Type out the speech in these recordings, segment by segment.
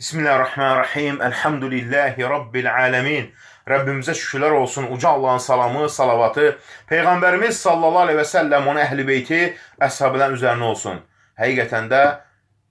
Bismillahirrahmanirrahim. Elhamdülillahi Rabbil alemin. Rabbimizə şükürlər olsun. Uca Allahın salamı, salavatı, Peyğəmbərimiz sallallahu aleyhi və səlləm, onun əhl-i beyti, əshabıların üzərinə olsun. Həqiqətən də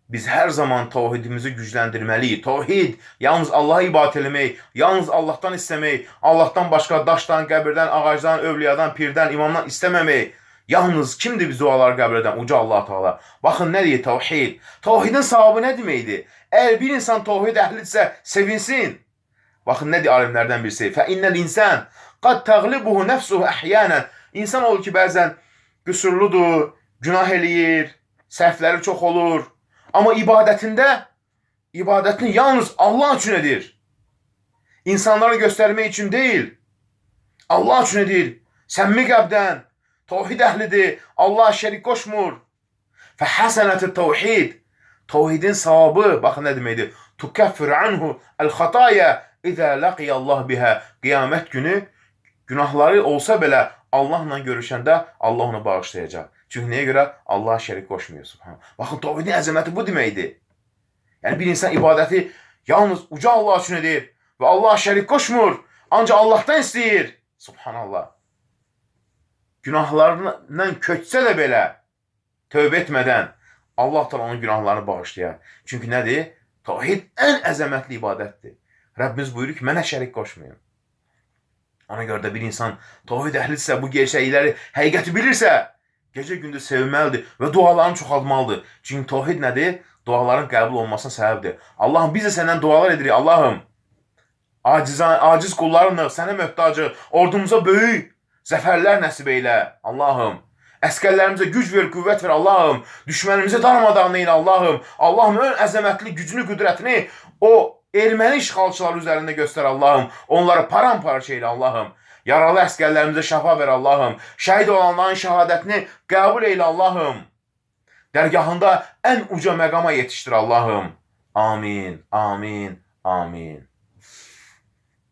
biz hər zaman tavhidimizi gücləndirməliyik. Tavhid yalnız Allaha ibadət etmək, yalnız Allahdan istəmək, Allahdan başqa daşdan, qəbirdən, ağacdan, övliyadan, pirdən, imamdan istəməmək. Yalnız kimdir biz duaları qəbul edən? Uca Allah Teala. Baxın nə deyir tavhid? Tavhidin savabı nə deməkdir? Əgər bir insan tavhid əhlidirsə, sevinsin. Baxın nə deyir alimlərdən birisi? Fə innəl insan qad təğlibuhu nəfsuhu əhyanən. İnsan olur ki, bəzən qüsurludur, günah eləyir, səhvləri çox olur. Amma ibadətində ibadətini yalnız Allah üçün edir. İnsanlara göstərmək üçün deyil. Allah üçün edir. Səmimi qəlbdən, Tavhid əhlidir. Allah şərik qoşmur. Fə həsənətü tavhid. Tavhidin savabı, baxın nə deməkdir? Tukaffir anhu el-xataya izə laqiya Allah biha. Qiyamət günü günahları olsa belə Allahla görüşəndə Allah onu bağışlayacaq. Çünki nəyə görə? Allah şərik qoşmuyor. Subhanallah. Baxın tavhidin əzəməti bu deməkdir. Yəni bir insan ibadəti yalnız uca Allah üçün edir və Allah şərik qoşmur. Ancaq Allahdan istəyir. Subhanallah günahlarından köçsə də belə tövbə etmədən Allah da onun günahlarını bağışlayar. Çünki nədir? Tavhid ən əzəmətli ibadətdir. Rəbbimiz buyurur ki, mənə şərik qoşmayın. Ona görə də bir insan tavhid əhlidirsə, bu gerçəkləri, həqiqəti bilirsə, gecə gündüz sevinməlidir və dualarını çoxaltmalıdır. Çünki tavhid nədir? Duaların qəbul olmasına səbəbdir. Allahım biz də səndən dualar edirik. Allahım acizan, aciz qullarınıq, sənə möhtacıq. Ordumuza böyük zəfərlər nəsib eylə, Allahım. Əskərlərimizə güc ver, qüvvət ver, Allahım. Düşmənimizi darmadağın eylə, Allahım. Allahım, ön əzəmətli gücünü, qüdrətini o erməni işğalçılar üzərində göstər, Allahım. Onları paramparça eylə, Allahım. Yaralı əskərlərimizə şəfa ver, Allahım. Şəhid olanların şəhadətini qəbul eylə, Allahım. Dərgahında ən uca məqama yetişdir, Allahım. Amin, amin, amin.